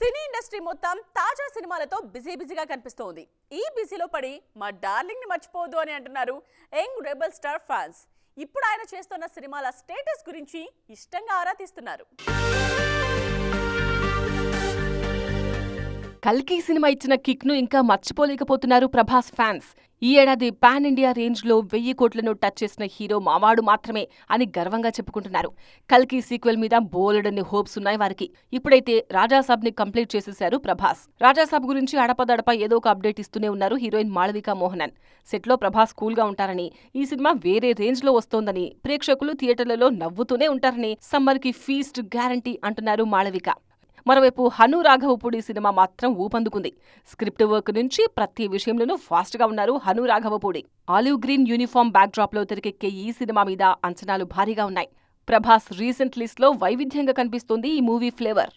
Cine industry మొత్తం తాజా సినిమాలతో బిజీ బిజీగా కనిపిస్తోంది. ఈ బిజీలో పడి మా డార్లింగ్ని మర్చిపోవద్దు అని అంటున్నారు యంగ్ రెబల్ స్టార్ ఫ్యాన్స్. ఇప్పుడు ఆయన చేస్తున్న సినిమాల స్టేటస్ గురించి ఇష్టంగా ఆరా తీస్తున్నారు. కల్కి సినిమా ఇచ్చిన కిక్ను ఇంకా మర్చిపోలేకపోతున్నారు ప్రభాస్ ఫ్యాన్స్. ఈ ఏడాది పాన్ ఇండియా రేంజ్లో వెయ్యి కోట్లను టచ్ చేసిన హీరో మావాడు మాత్రమే అని గర్వంగా చెప్పుకుంటున్నారు. కల్కి సీక్వెల్ మీద బోలెడన్ని హోప్స్ ఉన్నాయి వారికి. ఇప్పుడైతే రాజాసాబ్ని కంప్లీట్ చేసేశారు ప్రభాస్. రాజాసాబ్ గురించి అడపదడప ఏదో ఒక అప్డేట్ ఇస్తూనే ఉన్నారు హీరోయిన్ మాళవిక మోహనన్. సెట్లో ప్రభాస్ కూల్గా ఉంటారని ఈ సినిమా వేరే రేంజ్లో వస్తోందని ప్రేక్షకులు థియేటర్లలో నవ్వుతూనే ఉంటారని సమ్మర్కి ఫీస్ట్ గ్యారంటీ అంటున్నారు మాళవిక. మరోవైపు హను రాఘవపూడి సినిమా మాత్రం ఊపందుకుంది. స్క్రిప్ట్ వర్క్ నుంచి ప్రతి విషయంలోనూ ఫాస్ట్గా ఉన్నారు Hanu Raghavapudi olive green uniform బ్యాక్డ్రాప్లో తెరకెక్కే ఈ సినిమా మీద అంచనాలు భారీగా ఉన్నాయి. ప్రభాస్ రీసెంట్ లిస్ట్లో వైవిధ్యంగా కనిపిస్తోంది ఈ మూవీ ఫ్లేవర్.